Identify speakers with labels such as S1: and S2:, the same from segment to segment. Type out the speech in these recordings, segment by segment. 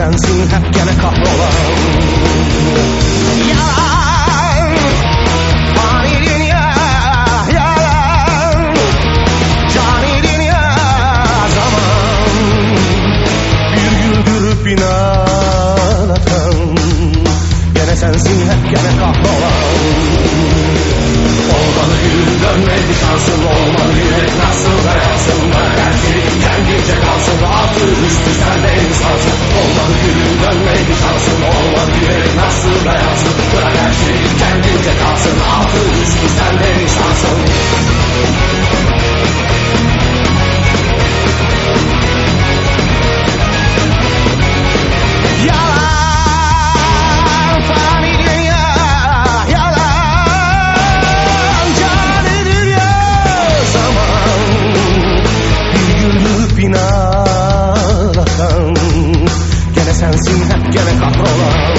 S1: sensin hep gene kahrolan Yalan Fani dünya Yalan Cani dünya Zaman bir güldürüp bin ağlatan Gene sensin hep gene kahrolan Olmalı gülüm dönmedi şansın Olmalı gene kahrolan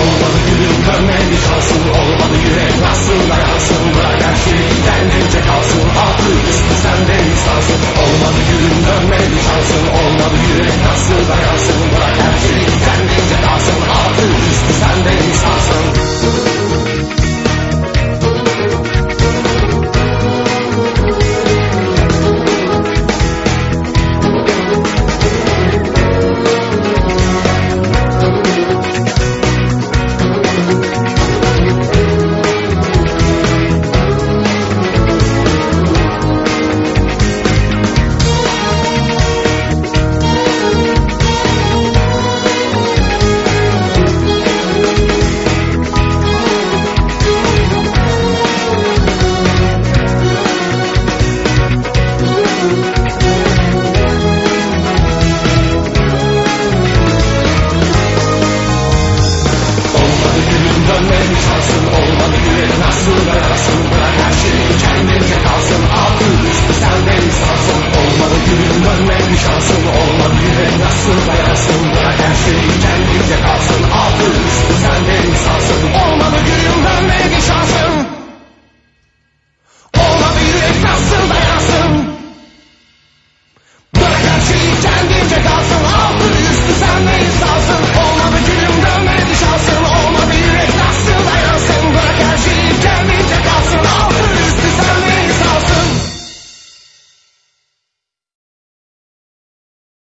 S1: Olmadı gülüm dönmedi şansın Olmadı yürek nasıl dayansın Bırak her şey kendince kalsın Altı üstü sende insansın. Olmadı gülüm dönmedi şansın Olmadı yürek nasıl dayansın Bırak her şey kendince kalsın Altı üstü sende insansın